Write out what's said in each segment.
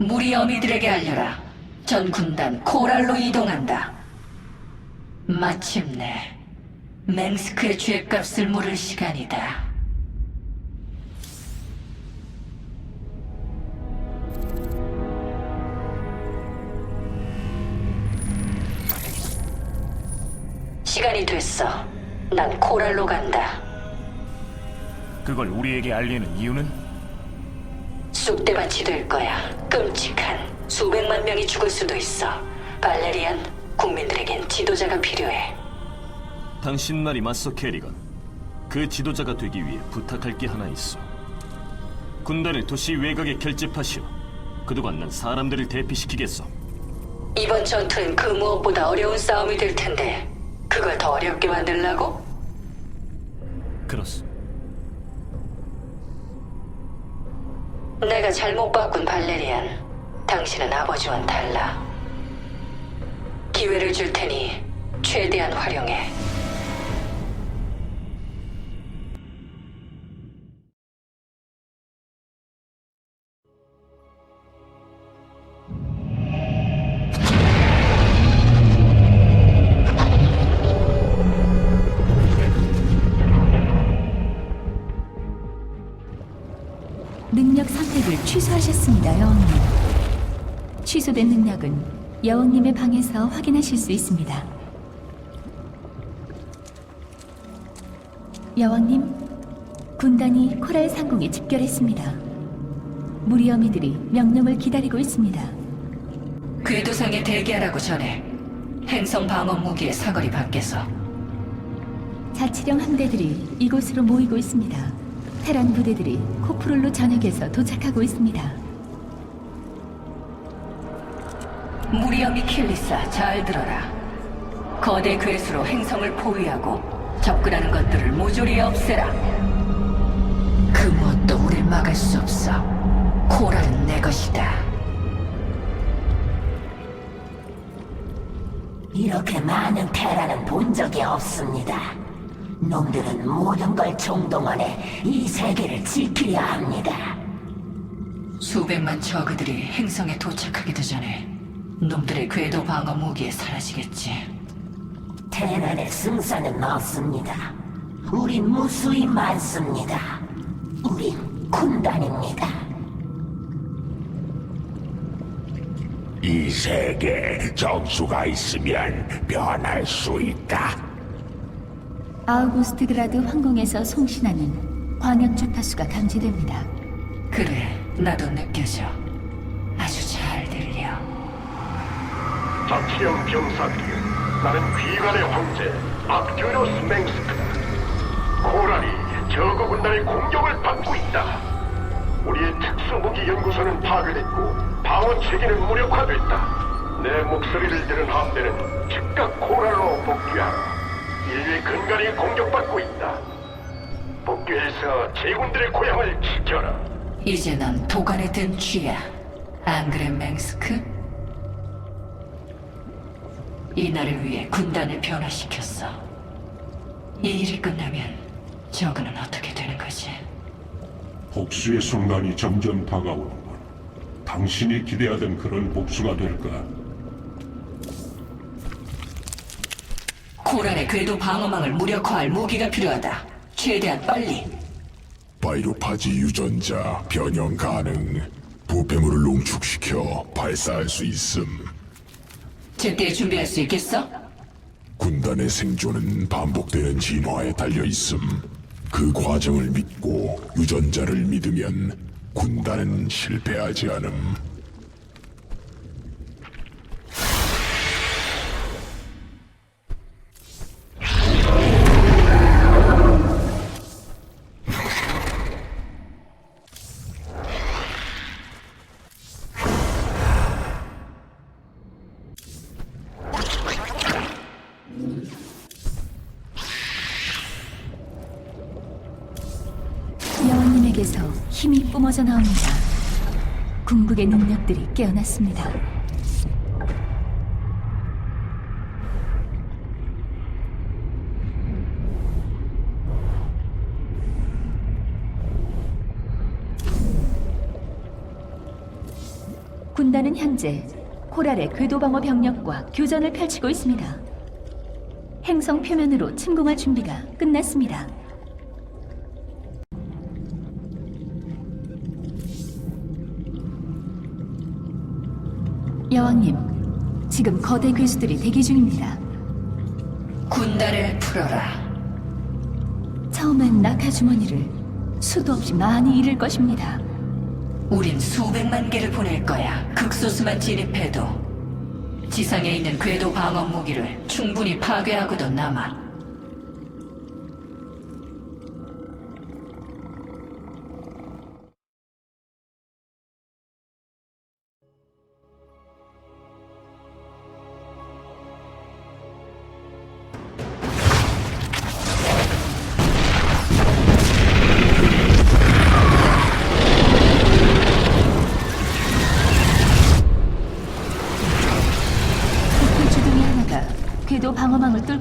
무리 어미들에게 알려라. 전 군단 코랄로 이동한다. 마침내 맹스크의 죄값을 물을 시간이다. 시간이 됐어. 난 코랄로 간다. 그걸 우리에게 알리는 이유는 쑥대밭이 될 거야. 끔찍한 수백만 명이 죽을 수도 있어. 발레리안, 국민들에겐 지도자가 필요해. 당신 말이 맞서 캐리건. 그 지도자가 되기 위해 부탁할 게 하나 있어. 군단을 도시 외곽에 결집하시오. 그동안 난 사람들을 대피시키겠어. 이번 전투는 그 무엇보다 어려운 싸움이 될 텐데 그걸 더 어렵게 만들라고? 그렇소. 내가 잘못 바꾼 발레리안. 당신은 아버지와는 달라. 기회를 줄 테니 최대한 활용해. 능력 선택을 취소하셨습니다, 여왕님. 취소된 능력은 여왕님의 방에서 확인하실 수 있습니다. 여왕님, 군단이 코랄 상공에 집결했습니다. 무리 어미들이 명령을 기다리고 있습니다. 궤도상에 대기하라고 전해. 행성 방어 무기의 사거리 밖에서 자치령 함대들이 이곳으로 모이고 있습니다. 테란 부대들이 코프롤로 전역에서 도착하고 있습니다. 무리엄이 킬리사 잘 들어라. 거대 괴수로 행성을 포위하고 접근하는 것들을 모조리 없애라. 그 무엇도 우릴 막을 수 없어. 코랄은 내 것이다. 이렇게 많은 테라는 본 적이 없습니다. 놈들은 모든 걸 총동원해 이 세계를 지키려 합니다. 수백만 저그들이 행성에 도착하기도 전에 놈들의 궤도 방어 무기에 사라지겠지. 테란의 승산은 없습니다. 우린 무수히 많습니다. 우린 군단입니다. 이 세계에 정수가 있으면 변할 수 있다. 아우구스트그라드 황궁에서 송신하는 광역 주파수가 감지됩니다. 그래, 나도 느껴져. 아주 잘 들려. 자치령 병사들이 나는 귀관의 황제 악듀로스 맹스크다 코랄이 저거 군단의 공격을 받고 있다 우리의 특수무기 연구소는 파괴됐고 방어 체계는 무력화됐다 내 목소리를 들은 함대는 즉각 코랄로 복귀하라 인류의 근간이 공격받고 있다 복귀해서 제군들의 고향을 지켜라 이제 넌 도관에 든 쥐야. 안 그래, 맹스크? 이 날을 위해 군단을 변화시켰어. 이 일이 끝나면 저그는 어떻게 되는 거지? 복수의 순간이 점점 다가오는군. 당신이 기대하던 그런 복수가 될까? 코랄의 궤도 방어망을 무력화할 무기가 필요하다. 최대한 빨리. 바이로파지 유전자 변형 가능. 부패물을 농축시켜 발사할 수 있음. 제때 준비할 수 있겠어? 군단의 생존은 반복되는 진화에 달려 있음. 그 과정을 믿고 유전자를 믿으면 군단은 실패하지 않음. 뿜어져 나옵니다. 궁극의 능력들이 깨어났습니다. 군단은 현재 코랄의 궤도 방어 병력과 교전을 펼치고 있습니다. 행성 표면으로 침공할 준비가 끝났습니다. 여왕님, 지금 거대 괴수들이 대기 중입니다. 군단을 풀어라. 처음엔 낙하 주머니를 수도 없이 많이 잃을 것입니다. 우린 수백만 개를 보낼 거야. 극소수만 진입해도 지상에 있는 궤도 방어 무기를 충분히 파괴하고도 남아.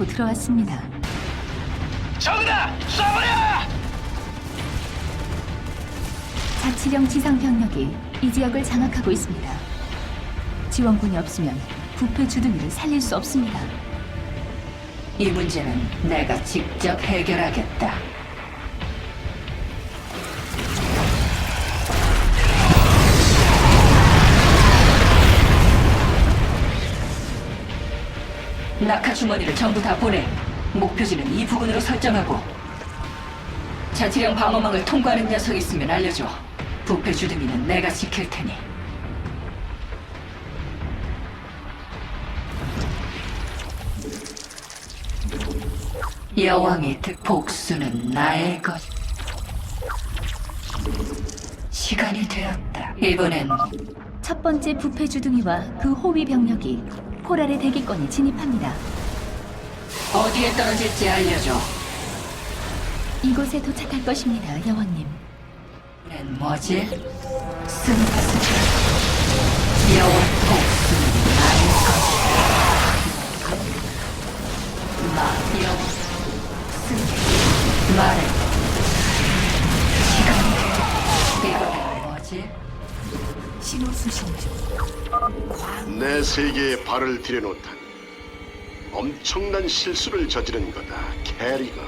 뚫고 들어왔습니다. 적이다! 쏴버려! 자치령 지상 병력이 이 지역을 장악하고 있습니다. 지원군이 없으면 부패 주둥이를 살릴 수 없습니다. 이 문제는 내가 직접 해결하겠다. 낙하 주머니를 전부 다 보내. 목표지는 이 부근으로 설정하고. 자치령 방어망을 통과하는 녀석 있으면 알려줘. 부패 주둥이는 내가 지킬 테니. 여왕의 뜻 복수는 나의 것. 시간이 되었다. 이번엔 첫 번째 부패 주둥이와 그 호위 병력이 코랄의 대기권에 진입합니다. 어디에 떨어질지 알려줘. 이곳에 도착할 것입니다, 여왕님. 이번엔 뭐지? 승리하자. 여왕 복수는 나의 것. 마 여왕 승리. 말해. 되었다. 이번엔 뭐지? 신호 수신 중. 내 세계에 발을 들여놓다니 엄청난 실수를 저지른 거다, 캐리가.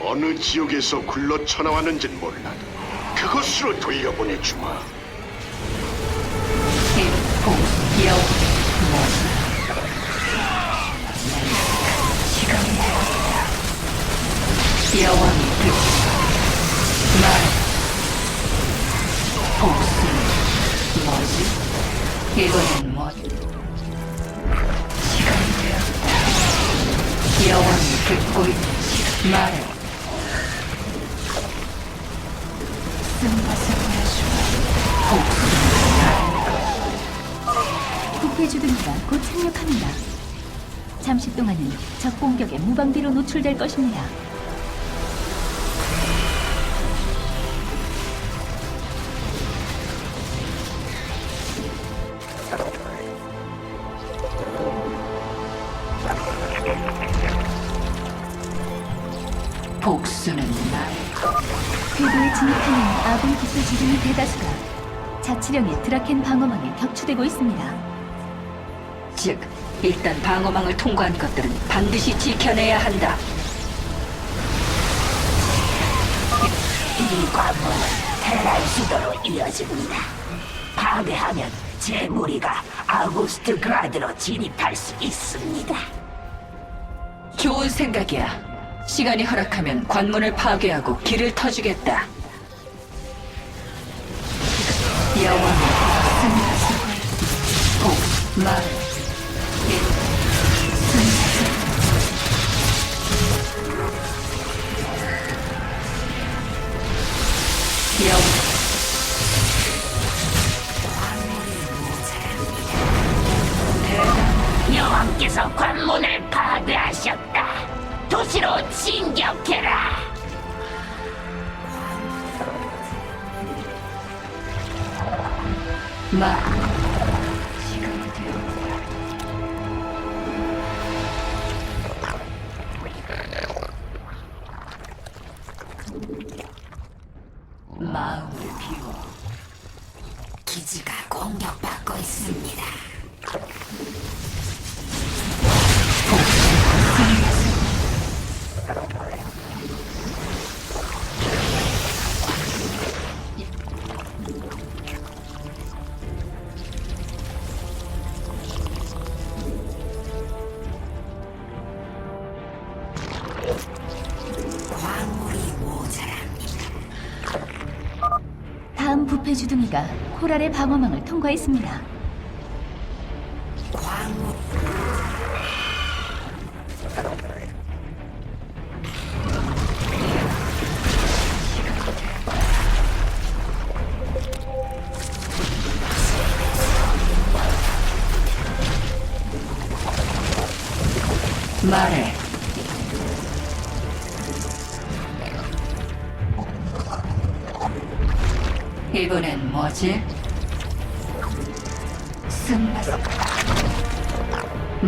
어느 지옥에서 굴러 쳐나왔는진 몰라도 그곳으로 돌려보내주마. 시간이 되었다. 여왕 이번엔 뭐? 시간이 되었다. 여왕이 듣고 있는. 말해. 쓴맛을 보여주마. 주둥이가 곧 착륙합니다. 잠시 동안은 적 공격에 무방비로 노출될 것입니다. 격추되고 있습니다. 즉, 일단 방어망을 통과한 것들은 반드시 지켜내야 한다. 이 관문은 테라의 수도로 이어집니다. 파괴하면 제 무리가 아우구스트 그라드로 진입할 수 있습니다. 좋은 생각이야. 시간이 허락하면 관문을 파괴하고 길을 터주겠다. 여왕 여왕, 여왕께서 관문을 파괴하셨다. 도시로 진격해라. 말. 다음 부패 주둥이가 코랄의 방어망을 통과했습니다.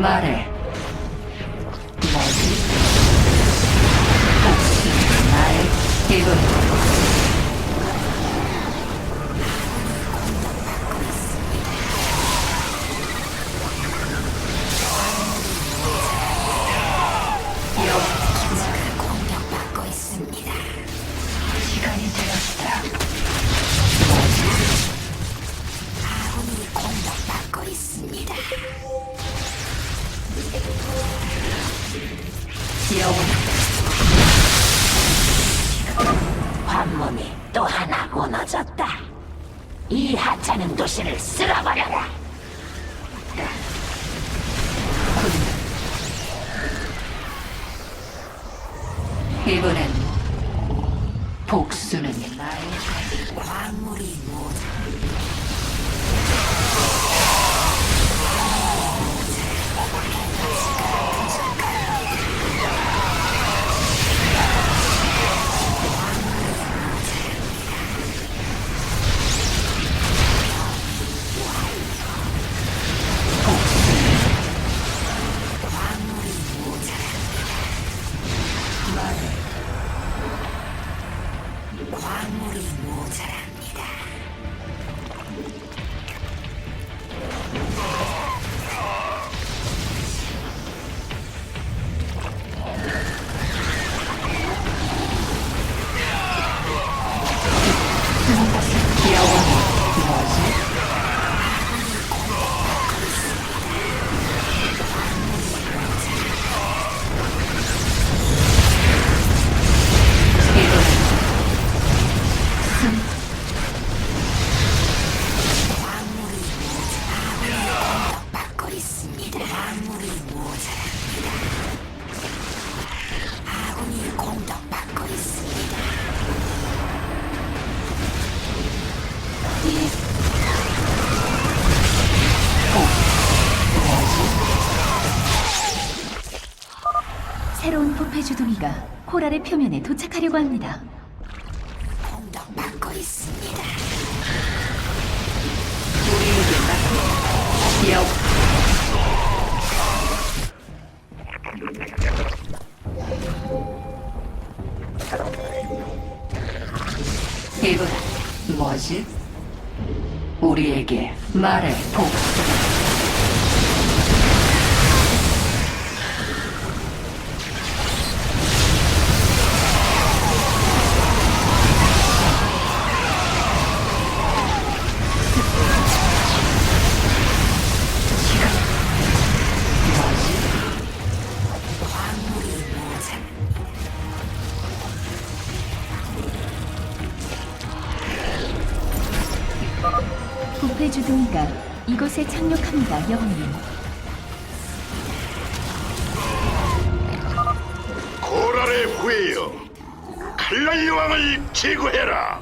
말해. 이번엔 복수는 나의 광물이 모자. 코랄의 표면에 도착하려고 합니다. 공격받고 있습니다. 여 이번 뭐지? 우리에게 말해 복수. 부패 주둥이가 이곳에 착륙합니다, 여왕님. 고랄의 후예여 칼날 여왕을 제거해라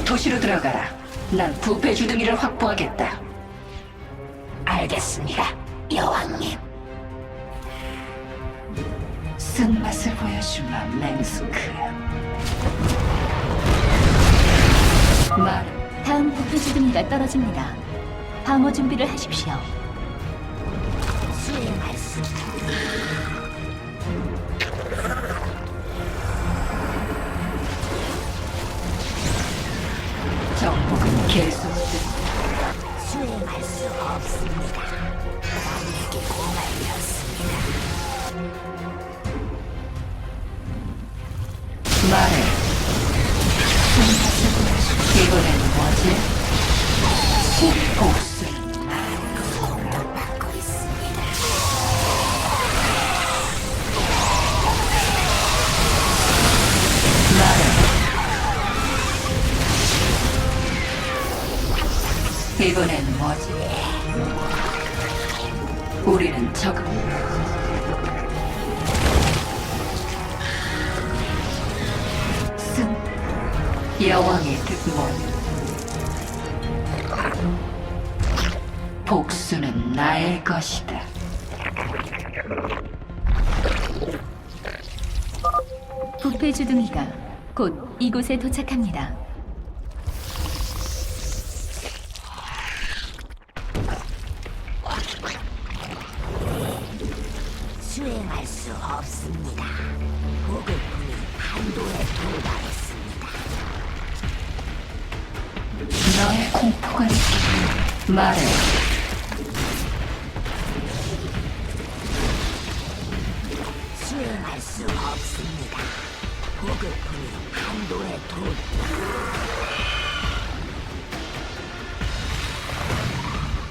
그 도시로 들어가라. 난 부패 주둥이를 확보하겠다. 알겠습니다, 여왕님. 쓴맛을 보여주마, 맹스크. 말, 다음 부패 주둥이가 떨어집니다. 방어 준비를 하십시오. 여왕의 득문 복수는 나의 것이다 부패 주둥이가 곧 이곳에 도착합니다. 수행할 수 없습니다. 보급품이 한도에 도달.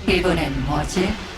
일본엔 뭐지?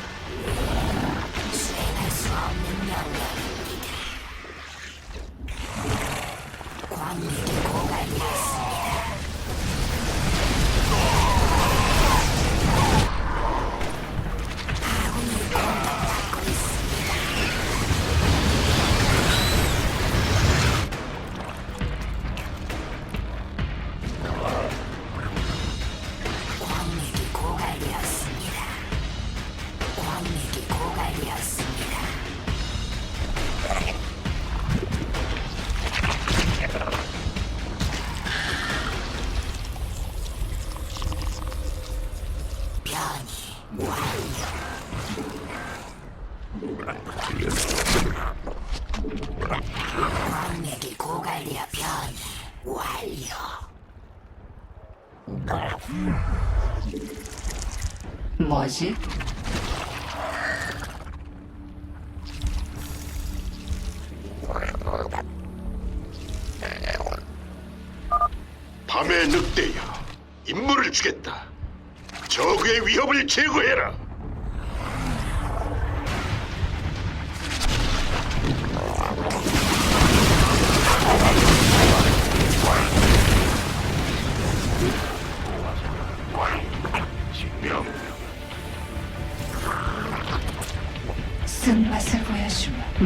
行。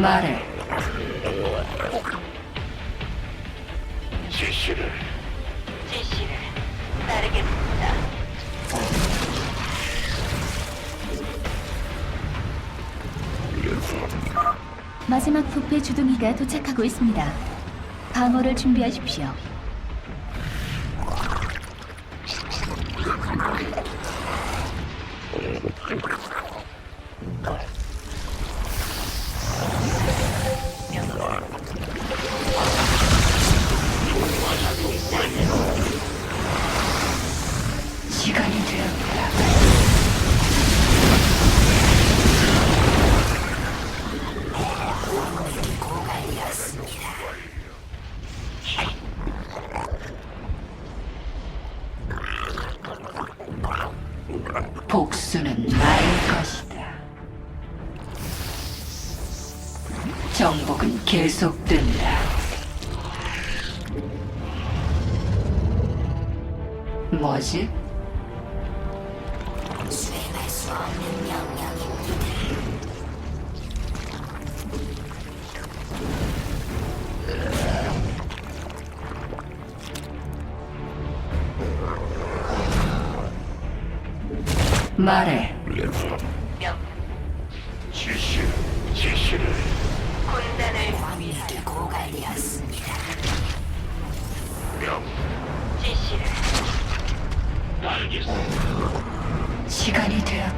말해. 지시를 지시를 따르겠습니다. 마지막 부패 주둥이가 도착하고 있습니다. 방어를 준비하십시오. 말해. 지시, 지시를 군단을 왕위에 고갈되었습니다. 명. 지시를 알겠습니다. 시간이 되었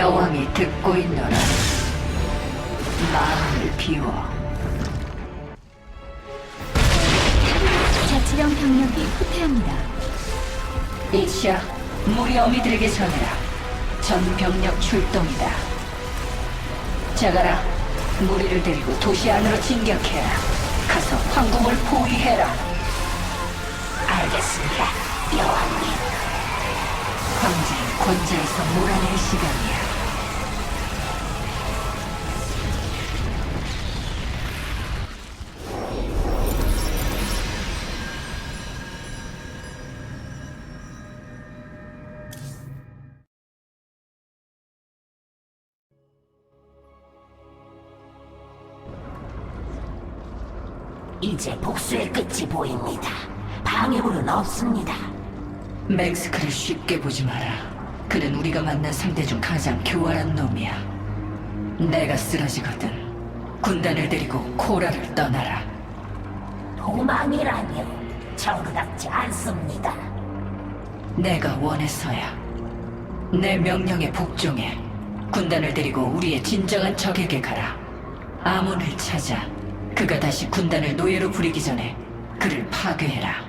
여왕이 듣고 있노라. 마음을 비워. 자치령 병력이 후퇴합니다. 이시야, 무리 어미들에게 전해라. 전 병력 출동이다. 자가라, 무리를 데리고 도시 안으로 진격해라. 가서 황궁을 포위해라. 알겠습니다. 여왕님. 황제를 권자에서 몰아낼 시간이야. 이제 복수의 끝이 보입니다. 방해물은 없습니다. 맥스크를 쉽게 보지 마라. 그는 우리가 만난 상대 중 가장 교활한 놈이야. 내가 쓰러지거든. 군단을 데리고 코라를 떠나라. 도망이라뇨. 정답지 않습니다. 내가 원해서야. 내 명령에 복종해. 군단을 데리고 우리의 진정한 적에게 가라. 아몬을 찾아. 그가 다시 군단을 노예로 부리기 전에 그를 파괴해라.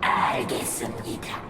알겠습니다.